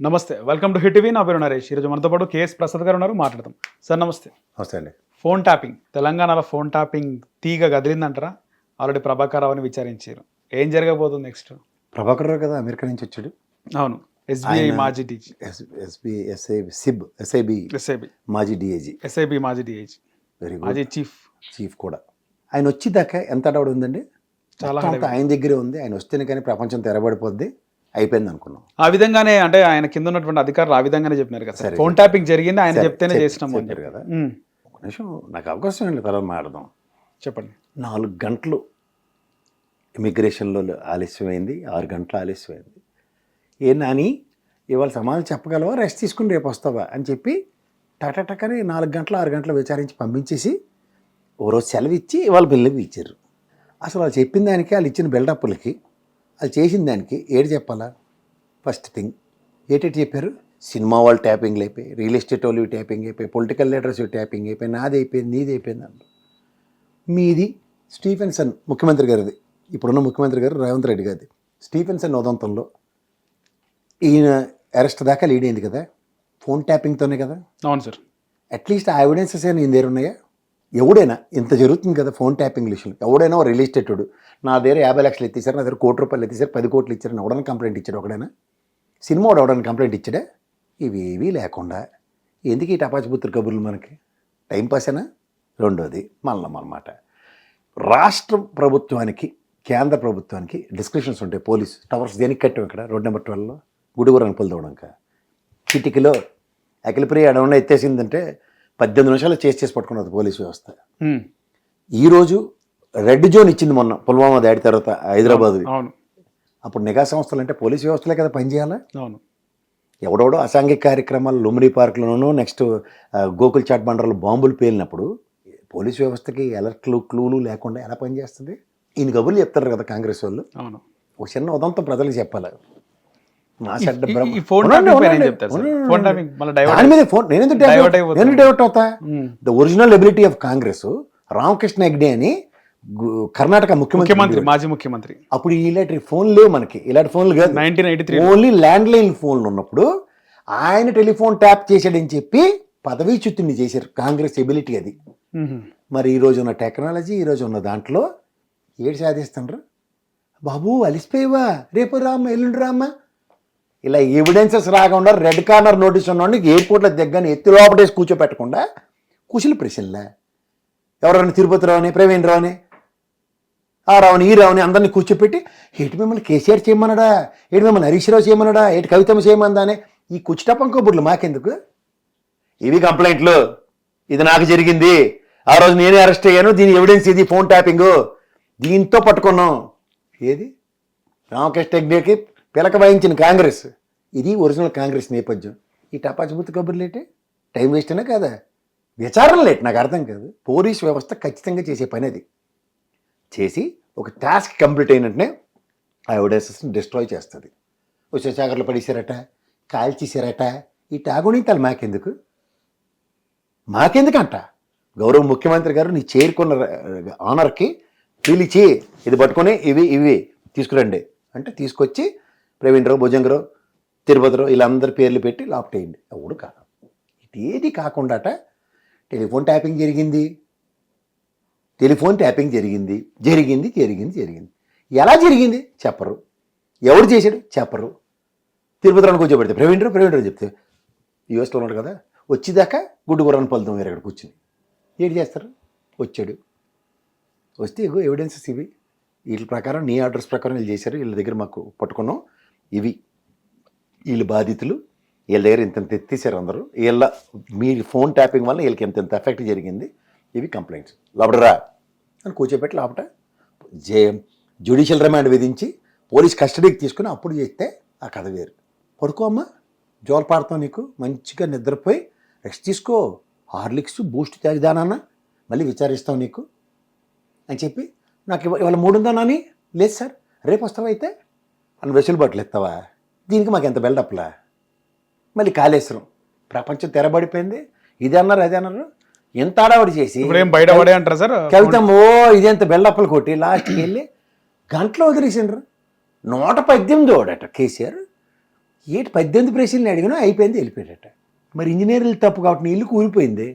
నమస్తే welcome to hit TV నా పేరు నరేష్. ఈరోజు మనతో పాటు కేఎస్ ప్రసాద్ గారు ఉన్నారు మాట్లాడదాం. సార్ నమస్తే. నమస్తే అండి. ఫోన్ ట్యాపింగ్ తెలంగాణలో ఫోన్ ట్యాపింగ్ తీగ గదిలిందంటారా ఆల్రెడీ ప్రభాకర్ రావుని విచారించారు. ఏం జరగబోతుంది నెక్స్ట్ ప్రభాకర్ రావు కదా అమెరికా నుంచి వచ్చాడు. అవును ఎస్బీఐ మాజీ డీజీ ఎస్బి ఎస్ఐ సిబ్ ఎస్ఐబి ఎస్ఐబి మాజీ డిఐజీ ఎస్ఐబి మాజీ డిఐజీ వెరీ గుడ్ మాజీ చీఫ్ చీఫ్ కూడా. ఆయన వచ్చేదాకా ఎంత అడవుడు ఉందండి? చాలా ఆయన దగ్గరే ఉంది. ఆయన వస్తేనే కానీ ప్రపంచం తెరబడిపోద్ది. అయిపోయింది అనుకున్నాం. ఆ విధంగానే అంటే ఆయన కింద ఉన్నటువంటి అధికారులు ఆ విధంగానే చెప్పినారు కదా. సరే. ఫోన్ ట్యాపింగ్ జరిగింది ఆయన చెప్తేనే చేసినాము అని చెప్పారు కదా. ఒక నిమిషం నాకు అవకాశం అండి తర్వాత మాట్లాడదాం. చెప్పండి. నాలుగు గంటలు ఇమిగ్రేషన్లో ఆలస్యమైంది ఆరు గంటలు ఆలస్యమైంది. ఏ నాని ఇవాళ సమాధానం చెప్పగలవా? రెస్ట్ తీసుకుని రేపు వస్తావా? అని చెప్పి టకటకని నాలుగు గంటలు ఆరు గంటలు విచారించి పంపించేసి ఓ రోజు సెలవు ఇచ్చి ఇవాళ బిల్లు ఇచ్చారు. అసలు వాళ్ళు చెప్పిన దానికి వాళ్ళు ఇచ్చిన బిల్డప్లకి వాళ్ళు చేసిన దానికి ఏడు చెప్పాలా? ఫస్ట్ థింగ్ ఏటేటి చెప్పారు? సినిమా వాళ్ళు ట్యాపింగ్లు అయిపోయి రియల్ ఎస్టేట్ వాళ్ళు ట్యాపింగ్ అయిపోయి పొలిటికల్ లీడర్స్ ట్యాపింగ్ అయిపోయి నాది అయిపోయింది నీది అయిపోయింది అన్నారు. మీది స్టీఫెన్సన్ ముఖ్యమంత్రి గారిది ఇప్పుడున్న ముఖ్యమంత్రి గారు రేవంత్ రెడ్డి గారిది. స్టీఫెన్సన్ ఉదంతంలో ఈయన అరెస్ట్ దాకా లీడ్ అయింది కదా ఫోన్ ట్యాపింగ్తోనే కదా? అవును సార్. అట్లీస్ట్ ఆ ఎవిడెన్సెస్ అయినా ఈయన దగ్గర ఉన్నాయా? ఎవడైనా ఇంత జరుగుతుంది కదా ఫోన్ ట్యాపింగ్ విషయంలో ఎవడైనా ఓ రియల్ ఎస్టేటోడు నా దగ్గర యాభై లక్షలు ఎత్తేసారు నా దగ్గర కోటి రూపాయలు ఎత్తేసారు పది కోట్లు ఇచ్చారు ఎవడైనా కంప్లైంట్ ఇచ్చాడు ఒకడైనా? సినిమా వాడు ఎవడైనా కంప్లైంట్ ఇచ్చాడా? ఇవి లేకుండా. ఎందుకు ఈ టపాచిపుత్ర కబుర్లు మనకి? టైంపాసేనా రెండోది మళ్ళం అనమాట రాష్ట్ర ప్రభుత్వానికి కేంద్ర ప్రభుత్వానికి డిస్క్రిప్షన్స్ ఉంటాయి. పోలీస్ టవర్స్ దేనికి కట్టాం ఇక్కడ? రోడ్ నెంబర్ ట్వెల్వ్లో? గుడిగురు అనుపులు తోవడంక కిటికీలో అఖిలప్రియ అడవున ఎత్తేసిందంటే పద్దెనిమిది నిమిషాలు చేసి చేసి పట్టుకున్నది పోలీస్ వ్యవస్థ. ఈరోజు రెడ్ జోన్ ఇచ్చింది మొన్న పుల్వామా దాడి తర్వాత హైదరాబాద్ అప్పుడు నిఘా సంస్థలు అంటే పోలీస్ వ్యవస్థలే కదా పనిచేయాలా? అవును. ఎవడెవడో అసాంఘిక కార్యక్రమాలు లుమ్రి పార్క్లోనూ నెక్స్ట్ గోకుల్ చాట్ బండర్లో బాంబులు పేలినప్పుడు పోలీస్ వ్యవస్థకి అలర్ట్లు క్లూలు లేకుండా ఎలా పనిచేస్తుంది? ఈయన కబుర్లు చెప్తారు కదా కాంగ్రెస్ వాళ్ళు. ఒక చిన్న ఉదంతం ప్రజలకు చెప్పాలి. ఈ- ఫోన్ దాని మీద నేను డైవర్ట్. నేను అవుతా. The original ability of Congress Ramakrishna Hegde అని కర్ణాటక ముఖ్యమంత్రి మాజీ ముఖ్యమంత్రి. అప్పుడు ఇలాంటి ఫోన్ లేవు మనకి. ఇలాంటి ఫోన్లు కాదు. Nineteen eighty three. Only landline ఫోన్లు ఉన్నప్పుడు ఆయన టెలిఫోన్ ట్యాప్ చేశాడని చెప్పి పదవీ చ్యుతిని చేశారు కాంగ్రెస్ ఎబిలిటీ అది. మరి ఈ రోజు ఉన్న టెక్నాలజీ ఈ రోజు ఉన్న దాంట్లో ఏడు సాధిస్తుండ్రు? బాబు అలిసిపోయావా? రేపు రామ్మా ఎల్లుండి రామ్మా? ఇలా ఎవిడెన్సెస్ రాకుండా రెడ్ కార్నర్ నోటీస్ ఉన్నవాడిని ఎయిర్పోర్ట్లో దగ్గర ఎత్తి లోపటేసి కూర్చోపెట్టకుండా కుశల ప్రశ్నలే. ఎవరైనా తిరుపతి రావని ప్రవీణ్ రావని ఆ రావుని ఈ రావుని అందరినీ కూర్చోపెట్టి ఏటి మిమ్మల్ని కేసీఆర్ చేయమన్నాడా? ఏటి మిమ్మల్ని హరీష్ రావు చేయమన్నాడా? ఏటి కవితమ్మ చేయమందానే? ఈ కుచ్చిటప్పం కబుర్లు మాకెందుకు? ఇవి కంప్లైంట్లు. ఇది నాకు జరిగింది. ఆ రోజు నేనే అరెస్ట్ అయ్యాను. దీని ఎవిడెన్స్ ఇది ఫోన్ ట్యాపింగ్ దీంతో పట్టుకున్నాం. ఏది? రామకృష్ణ హెగ్డేకి పిలక వాయించిన కాంగ్రెస్. ఇది ఒరిజినల్ కాంగ్రెస్ నేపథ్యం. ఈ టపాచిబుత్తి కబుర్లు ఏంటి? టైం అయినా కాదా? విచారణ లేట్ నాకు అర్థం కాదు. పోలీస్ వ్యవస్థ ఖచ్చితంగా చేసే పని అది. చేసి ఒక టాస్క్ కంప్లీట్ అయినట్టునే ఆ ఎవిడెన్సెస్ని డిస్ట్రాయ్ చేస్తుంది. వచ్చే చాకర్లు పడేసారట కాల్చేసారట ఈ టాగుణితాలు మాకెందుకు? మాకెందుకంట? గౌరవ ముఖ్యమంత్రి గారు నీ చేరుకున్న ఆనర్కి పిలిచి ఇది పట్టుకొని ఇవి ఇవి తీసుకురండి. అంటే తీసుకొచ్చి ప్రవీణ్రావు భుజంగరావు తిరుపతిరావు వీళ్ళందరి పేర్లు పెట్టి లాప్టేయండి ఎవడు కాదు. ఏది కాకుండాట టెలిఫోన్ ట్యాపింగ్ జరిగింది. టెలిఫోన్ ట్యాపింగ్ జరిగింది. జరిగింది జరిగింది జరిగింది. ఎలా జరిగింది? చెప్పరు. ఎవరు చేశాడు? చెప్పరు. తిరుపతిరావుని కూర్చోబెడితే ప్రవీణ్రావు ప్రవీణ్రావు చెప్తే యూఎస్లో ఉన్నాడు కదా వచ్చేదాకా గుడ్డు గుర్రాన్ని పలుతాం వేరే అక్కడ కూర్చుని. ఏంటి చేస్తారు? వచ్చాడు. వస్తే ఎవిడెన్సెస్ ఇవి. వీటి ప్రకారం నీ ఆర్డర్స్ ప్రకారం వీళ్ళు చేశారు. వీళ్ళ దగ్గర మాకు పట్టుకున్నాం. ఇవి వీళ్ళు బాధితులు. వీళ్ళ దగ్గర ఇంత ఎత్తేసారు అందరూ. వీళ్ళ మీ ఫోన్ ట్యాపింగ్ వల్ల వీళ్ళకి ఎంత ఎంత ఎఫెక్ట్ జరిగింది. ఇవి కంప్లైంట్స్. లోపడరా అని కూర్చోబెట్టి లోపట జే జ్యుడిషియల్ రిమాండ్ విధించి పోలీస్ కస్టడీకి తీసుకుని అప్పుడు చేస్తే ఆ కథ వేరు. పడుకో అమ్మా. జోలు పాడతాం నీకు. మంచిగా నిద్రపోయి రెస్ట్ తీసుకో. హార్లిక్స్ బూస్ట్ తాగిదానన్నా మళ్ళీ విచారిస్తాం నీకు. అని చెప్పి నాకు ఇవాళ మూడు ఉందా నాని? లేదు సార్. రేపు వస్తావైతే అయితే? అని వెసులుబాట్లు ఎత్తావా? దీనికి మాకు ఎంత బిల్డప్లా మళ్ళీ కాళేశ్వరం. ప్రపంచం తెరబడిపోయింది. ఇది అన్నారు అది అన్నారు. ఎంత ఆడవాడి చేసి ఇప్పుడు ఏం బయట పడే అంటారా సార్? కవితం ఓ ఇదెంత బెల్లప్పలు కొట్టి లాస్ట్కి వెళ్ళి గంటలో వదిలేసిండ్రు. నూట పద్దెనిమిది ఓడట కేసీఆర్. ఏంటి పద్దెనిమిది ప్రశ్నలు అడిగినా అయిపోయింది వెళ్ళిపోయాడట. మరి ఇంజనీర్లు తప్పు కాబట్టి ఇల్లు కూలిపోయింది.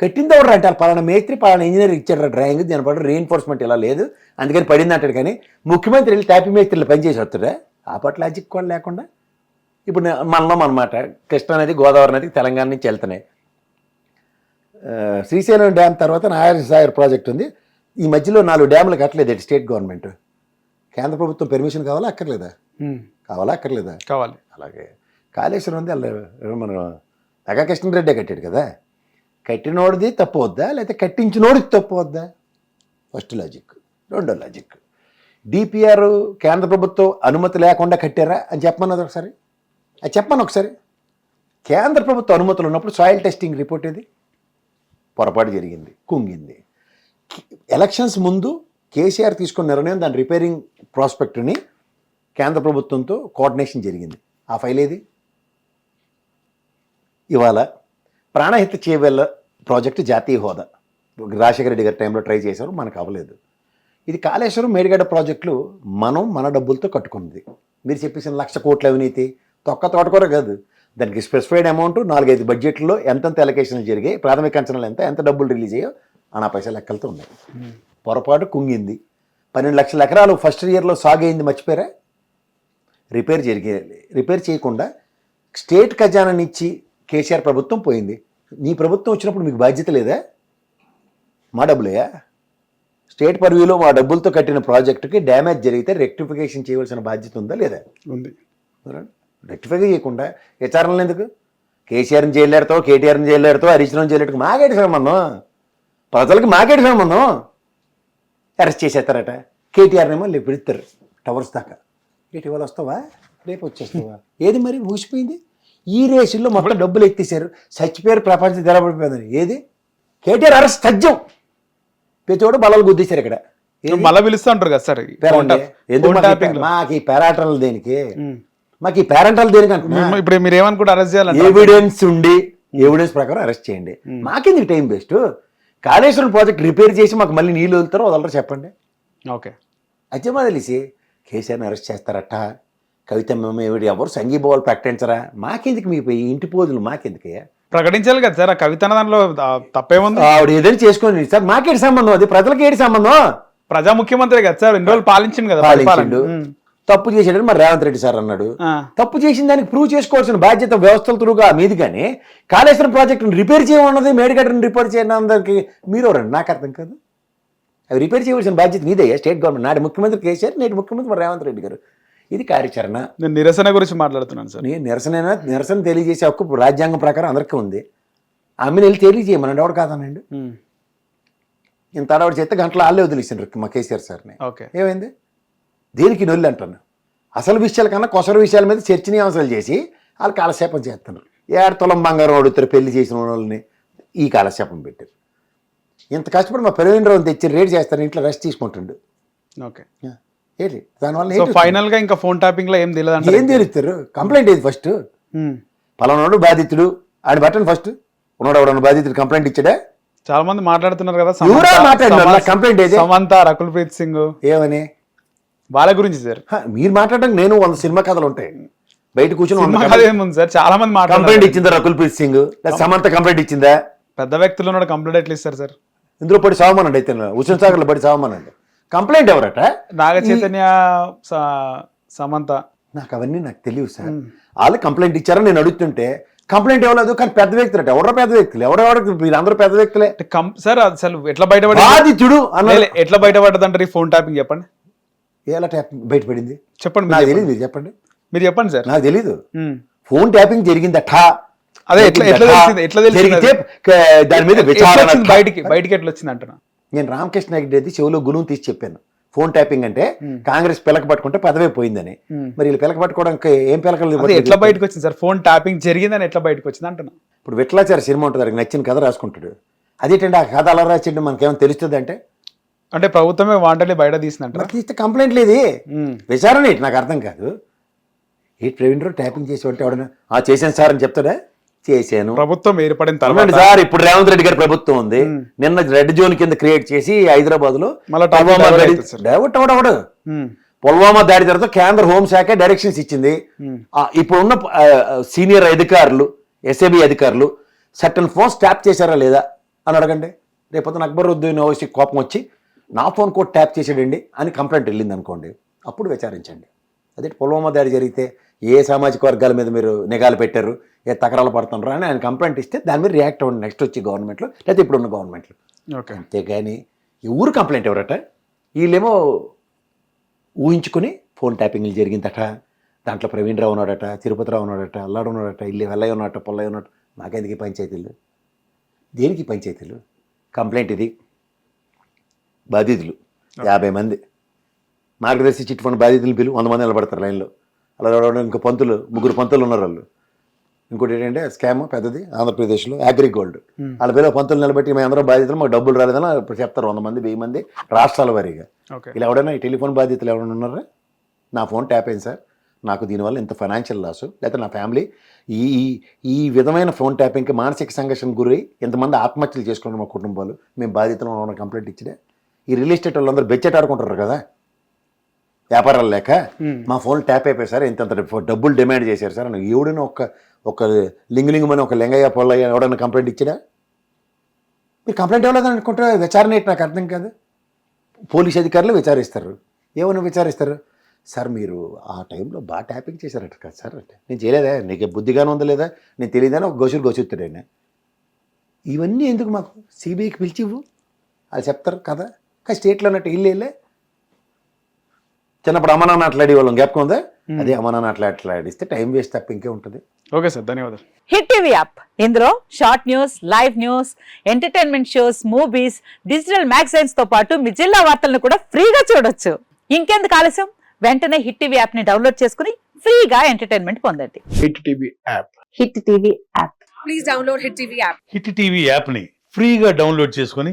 కట్టింది ఎవరు అంటారు? పలానా మేస్త్రి పలానా ఇంజనీర్ ఇచ్చాడు డ్రాయింగ్ దీని పట్ల రీఎన్ఫోర్స్మెంట్ ఇలా లేదు. అందుకని పడింది అంటాడు కానీ ముఖ్యమంత్రి వెళ్ళి ట్యాపీ మేస్త్రిలు పనిచేసి వస్తాడా? ఆ పట్ల లాజిక్ కూడా లేకుండా ఇప్పుడు మనలో అనమాట కృష్ణా నది గోదావరి నది తెలంగాణ నుంచి వెళ్తున్నాయి. శ్రీశైలం డ్యామ్ తర్వాత నాగార్జున సాగర్ ప్రాజెక్ట్ ఉంది. ఈ మధ్యలో నాలుగు డ్యాములు కట్టలేదు స్టేట్ గవర్నమెంట్ కేంద్ర ప్రభుత్వం పెర్మిషన్ కావాలా అక్కర్లేదా? కావాలా అక్కర్లేదా? కావాలి. అలాగే. కాళేశ్వరం ఉంది అలా మన నగా కృష్ణరెడ్డి కట్టాడు కదా. కట్టినోడిది తప్పు వద్దా లేకపోతే కట్టించినోడిది తప్పు వద్దా ఫస్ట్ లాజిక్ రెండో లాజిక్ డిపిఆర్ కేంద్ర ప్రభుత్వం అనుమతి లేకుండా కట్టారా అని చెప్పమన్నది ఒకసారి. అది చెప్పమని ఒకసారి. కేంద్ర ప్రభుత్వ అనుమతులు ఉన్నప్పుడు సాయిల్ టెస్టింగ్ రిపోర్ట్ ఇది పొరపాటు జరిగింది కుంగింది. ఎలక్షన్స్ ముందు కేసీఆర్ తీసుకున్న నిర్ణయం దాని రిపేరింగ్ ప్రాస్పెక్ట్ని కేంద్ర ప్రభుత్వంతో కోఆర్డినేషన్ జరిగింది. ఆ ఫైల్ ఏది? ఇవాళ ప్రాణహిత చేయవల్ల ప్రాజెక్టు జాతీయ హోదా. రాజశేఖర రెడ్డి గారి టైంలో ట్రై చేశారు మనకు అవ్వలేదు. ఇది కాళేశ్వరం మేడిగడ్డ ప్రాజెక్టులు మనం మన డబ్బులతో కట్టుకున్నది. మీరు చెప్పేసిన లక్ష కోట్ల అవినీతి తొక్క తోటకూర కాదు. దానికి స్పెసిఫైడ్ అమౌంట్ నాలుగైదు బడ్జెట్లో ఎంతెంత ఎలకేషన్లు జరిగాయి ప్రాథమిక అంచనాలు ఎంత ఎంత డబ్బులు రిలీజ్ అయ్యో అనా పైసలు లెక్కలతో ఉన్నాయి. పొరపాటు కుంగింది. పన్నెండు లక్షల ఎకరాలు ఫస్ట్ ఇయర్లో సాగు అయింది మర్చిపోయారా? రిపేర్ జరిగే రిపేర్ చేయకుండా స్టేట్ ఖజానానిచ్చి కేసీఆర్ ప్రభుత్వం పోయింది. నీ ప్రభుత్వం వచ్చినప్పుడు మీకు బాధ్యత లేదా? మా డబ్బులేయా స్టేట్ పర్వ్యూలో మా డబ్బులతో కట్టిన ప్రాజెక్టుకి డ్యామేజ్ జరిగితే రెక్టిఫికేషన్ చేయవలసిన బాధ్యత ఉందా లేదా? ఉంది. రెక్టిఫై చేయకుండా విచారణలు ఎందుకు? కేసీఆర్ని జైలు పెడతావు కేటీఆర్ని రావుని జైలు పెడతావు మాకేటి సంబంధం? ప్రజలకు మాకేటి సంబంధం? అరెస్ట్ చేసేస్తారట. కేటీఆర్నేమో లేపు పెడతారు టవర్స్ దాకా. ఇవాళ వస్తావా? రేపు వచ్చేస్తావా? ఏది మరి? ఊసిపోయింది ఈ రేసుల్లో మొత్తం డబ్బులు ఎత్తేసారు చచ్చిపోయారు ప్రపంచం తెలబడిపోయిందని ఏది? కేటీఆర్ అరెస్ట్ తథ్యం. ప్రతి ఒక్కడు బలాలు గుద్దేశారు ఇక్కడ? మళ్ళీ పిలుస్తూ ఉంటారు కదా సార్. ఎందుకు మాకు ఈ- పేరాటలు దేనికి? మాకు ఈ పేరెంటల్ దేనికి అంటున్నా? ఇప్పుడు మీరు ఏమనుకుంటే అరెస్ట్ చేయాలంటే ఎవిడెన్స్ ఉండి ఎవిడెన్స్ ప్రకారం అరెస్ట్ చేయండి. మాకెందుకు time waste Kaleshwaram project repair చేసి మాకు మళ్ళీ నీళ్ళు వదులుతారో వదలరో చెప్పండి. ఓకే. అయితే మా తెలిసి కేసీఆర్ని అరెస్ట్ చేస్తారట. కవిత మేము ఎవరు సంఘీభావాలు ప్రకటించరా? మాకెందుకు మీ ఈ ఇంటి పోదులు మాకెందుకయ్యా? ప్రకటించాలి కదా సార్? ఆ కవిత దాంట్లో ఆ, తప్పేముంది? ఆవిడ ఏదైనా చేసుకోండి. సార్ మాకేటి సంబంధం? అది ప్రజలకి ఏటి సంబంధం? ప్రజా ముఖ్యమంత్రి కదా సార్? ఎన్ని రోజులు పాలించింది కదా పాలించిండు. తప్పు చేసాడని మరి రేవంత్ రెడ్డి సార్ అన్నాడు. తప్పు చేసిన దానికి ప్రూవ్ చేసుకోవాల్సిన బాధ్యత వ్యవస్థల త్రూగా మీది కానీ కాళేశ్వరం ప్రాజెక్టును రిపేర్ చేయమన్నది మేడిగడ్డను రిపేర్ చేయడానికి మీరు ఎవరండి నాకు అర్థం కాదు. అవి రిపేర్ చేయవలసిన బాధ్యత మీదయ్యా స్టేట్ గవర్నమెంట్ నాటి ముఖ్యమంత్రి కేసీఆర్ నేటి ముఖ్యమంత్రి మరి రేవంత్ రెడ్డి గారు. ఇది కార్యాచరణ. నేను నిరసన గురించి మాట్లాడుతున్నాను సార్. నీ నిరసన నిరసన తెలియజేసే హక్కు రాజ్యాంగం ప్రకారం అందరికీ ఉంది. ఆమెను వెళ్ళి తెలియజేయమనండి ఎవడు కాదనండి? ఉమ్. ఇంత ఆడవాడు చేస్తే గంటలు ఆళ్ళే వదిలేసిండ్రు మా కేసీఆర్ సార్ని ఓకే. ఏమైంది? దేనికి నొల్లి అంటాను? అసలు విషయాల కన్నా కొసర విషయాల మీద చర్చనీయాంశాలు చేసి వాళ్ళు కాలక్షేపం చేస్తున్నారు. ఏడు తులం బంగారం అడుగుతారు పెళ్ళి చేసిన వాళ్ళని ఈ కాలక్షేపం పెట్టారు. ఇంత కష్టపడి మా పెరవీనరావు తెచ్చి రేట్ చేస్తారు ఇంట్లో రెస్ట్ తీసుకుంటుండు. ఓకే. ఏంటి? దానివల్ల ఫైనల్గా ఇంకా ఫోన్ టాపింగ్లో ఏం తెలియదు ఏం తెలుస్తారు కంప్లైంట్ ఏది ఫస్ట్ పలానాడు బాధితుడు ఆడి బట్టను ఫస్ట్ ఉన్నాడు ఎవడన్నా బాధితుడు కంప్లైంట్ ఇచ్చాడా? చాలా మంది మాట్లాడుతున్నారు కదా ఎవరా సమంత- రకుల్ ప్రీత్ సింగ్. ఏమని? వాళ్ళ గురించి సార్ మీరు మాట్లాడడం నేను వంద సినిమా కథలు ఉంటాయి. బయట కూర్చొని సార్ చాలా మంది కంప్లైంట్ ఇచ్చిందా రకుల్ ప్రీత్ సింగ్ సమంత కంప్లైంట్ ఇచ్చిందా? పెద్ద వ్యక్తులు ఉన్నాడు కంప్లీట్ ఎట్లా ఇస్తారు సార్ ఇందులో పడి సావమనండి అయితే హుసేన్ సాగర్లో పడి సావమనండి. కంప్లైంట్ ఎవరట? నాగ చైతన్య సమంత. నాకు అవన్నీ నాకు తెలియదు సార్. వాళ్ళు కంప్లైంట్ ఇచ్చారని నేను అడుగుతుంటే కంప్లైంట్ ఇవ్వలేదు కానీ పెద్ద వ్యక్తులు అంటే ఎవరో పెద్ద వ్యక్తులు. ఎవరెవరు వీళ్ళందరూ పెద్ద వ్యక్తులే. సార్ అసలు ఎట్లా బయటపడి బాధితుడు ఎట్లా బయటపడ్డది అంటే ఫోన్ టాపింగ్ చెప్పండి. ఎలా ట్యాప్ బయటపడింది? చెప్పండి నాకు తెలియదు మీరు చెప్పండి. మీరు చెప్పండి సార్. నాకు తెలీదు. ఉమ్. ఫోన్ ట్యాపింగ్ జరిగిందట. అదే ఎట్లా ఎట్లా తెలిసింది? ఎట్లా తెలిసింది దాని మీద బయటికి? బయటికి ఎట్లా వచ్చింది అంటున్నా? నేను రామకృష్ణ రెడ్డి చెవిలో గుణం తీసి చెప్పాను. ఫోన్ ట్యాపింగ్ అంటే కాంగ్రెస్ పిలక పట్టుకుంటే పదవే పోయిందని. మరి వీళ్ళు పిలక పట్టుకోవడానికి ఏం పిలకలు ఎట్లా బయటకు వచ్చింది సార్? ఫోన్ టాపింగ్ జరిగిందని ఎట్లా బయటకు వచ్చింది అంటున్నా. ఇప్పుడు విట్లాచారి సినిమా ఉంటుంది దానికి నచ్చిన కథ రాసుకుంటాడు. అదేంటంటే ఆ కథ అలా రాసిండు మనకేమైనా తెలుస్తుంది అంటే? అంటే ప్రభుత్వమే వాంటలే బయట తీసిందంట మరి తీస్తే కంప్లైంట్ లేదు. విచారణ ఏంటి? నాకు అర్థం కాదు. ఏ ప్రవీణ్ రావు ట్యాపింగ్ చేసి ఉంటే ఎవడన్నా? ఆ చేశాను సార్ అని చెప్తాడా? చేశాను. ప్రభుత్వం ఏర్పడిన తర్వాత సార్ ఇప్పుడు రేవంత్ రెడ్డి గారి ప్రభుత్వం ఉంది. నిన్న రెడ్ జోన్ కింద క్రియేట్ చేసి హైదరాబాద్లో. డైవర్ట్ అవడవడు. పుల్వామా దాడి తర్వాత కేంద్ర హోంశాఖ డైరెక్షన్స్ ఇచ్చింది. ఆ, ఇప్పుడున్న ఆ, సీనియర్ అధికారులు ఎస్ఏబి అధికారులు సర్టన్ ఫోన్స్ ట్యాప్ చేశారా లేదా అని అడగండి. రేపొద్దున అక్బరుద్దీన్ ఓవైసీ కోపం వచ్చి నా ఫోన్ కూడా ట్యాప్ చేసాడండి అని కంప్లైంట్ వెళ్ళింది అనుకోండి అప్పుడు విచారించండి. అదే పుల్వామా దాడి జరిగితే ఏ సామాజిక వర్గాల మీద మీరు నిఘాలు పెట్టారు? ఏ తకరాలు పడుతున్నారు? అని ఆయన కంప్లైంట్ ఇస్తే దాని మీద రియాక్ట్ అవ్వండి. నెక్స్ట్ వచ్చి గవర్నమెంట్లో లేకపోతే ఇప్పుడున్న గవర్నమెంట్లో ఓకే. అంతేగాని ఈ ఊరు కంప్లైంట్ ఎవరట? వీళ్ళేమో ఊహించుకుని ఫోన్ ట్యాపింగ్లు జరిగిందట. దాంట్లో ప్రవీణ్ రావు ఉన్నాడట తిరుపతిరావు ఉన్నాడట అల్లాడు ఉన్నాడట ఇల్లు వెల్లయ్య ఉన్నట పుల్లయ్య ఉన్నట్టు మాకెందుకు పంచాయతీలు? దేనికి పంచాయతీలు? కంప్లైంట్ ఇది. బాధితులు. యాభై మంది. మార్గదర్శి చిట్ ఫండ్ బాధితులు పిలువు వంద మంది నిలబడతారు లైన్లో. అలా ఎవడో ఇంకో పంతులు ముగ్గురు పంతులు ఉన్నారు వాళ్ళు. ఇంకోటి ఏంటంటే స్కామ్ పెద్దది ఆంధ్రప్రదేశ్లో అగ్రి గోల్డ్ వాళ్ళ పేరు పంతులు నిలబెట్టి మేము అందరం బాధితులు మాకు డబ్బులు రాలేదని ఇప్పుడు చెప్తారు వంద మంది వెయ్యి మంది రాష్ట్రాల వారీగా. ఓకే. ఇలా ఎవడైనా ఈ టెలిఫోన్ బాధితులు ఎవరైనా ఉన్నారా? నా ఫోన్ ట్యాప్ అయింది సార్. నాకు దీనివల్ల ఇంత ఫైనాన్షియల్ లాస్ లేకపోతే నా ఫ్యామిలీ ఈ ఈ- ఈ విధమైన ఫోన్ ట్యాపింగ్కి మానసిక సంఘర్షణ గురై ఎంతమంది ఆత్మహత్యలు చేసుకున్నారు మా కుటుంబాలు మేము బాధితులు ఉన్న కంప్లైంట్ ఇచ్చినా ఈ రియల్ ఎస్టేట్ వాళ్ళందరూ బెచ్చెట్ ఆడుకుంటారు కదా? వ్యాపారాలు లేక మా ఫోన్ ట్యాప్ అయిపోయి సార్ ఇంత డబ్బులు డిమాండ్ చేశారు సార్ అని ఎవడైనా ఒక ఒక లింగు లింగుమని ఒక లింగయ్య పొల్లయ్య ఎవడైనా కంప్లైంట్ ఇచ్చినా? మీరు కంప్లైంట్ ఇవ్వలేదు అనుకుంటే విచారణ ఏంటి? నాకు అర్థం కాదు. పోలీస్ అధికారులు విచారిస్తారు. ఏమని విచారిస్తారు? సార్ మీరు ఆ టైంలో బాగా ట్యాపింగ్ చేశారట కదా సార్ అంటే. నేను చేయలేదా? నీకు బుద్ధిగానే ఉందా లేదా? నేను తెలియదని ఒక గోసులు ఆయన. ఇవన్నీ ఎందుకు మాకు? సిబిఐకి పిలిచి ఇవ్వు. వాళ్ళు చెప్తారు కదా. కానీ స్టేట్లో అన్నట్టు ఇల్లు వెళ్ళే చిన్నప్పుడు అమ్మ నాన్న అట్లాడి వాళ్ళం జ్ఞాపకం ఉందా? అదే అమ్మ నాన్న అట్లా అట్లాడిస్తే టైం వేస్ట్ తప్ప ఇంకే ఉంటుంది. ఓకే సార్ ధన్యవాదాలు. Hit TV app. ఇందులో short news live news entertainment shows movies digital మ్యాగజైన్స్తో పాటు మీ జిల్లా వార్తలను కూడా ఫ్రీగా చూడొచ్చు. ఇంకెందుకు ఆలస్యం? వెంటనే హిట్ టీవీ యాప్ని డౌన్లోడ్ చేసుకుని ఫ్రీగా ఎంటర్టైన్మెంట్ పొందండి. Hit TV app. Hit TV app. Please download Hit TV app. Hit TV యాప్ని ఫ్రీగా డౌన్లోడ్ చేసుకొని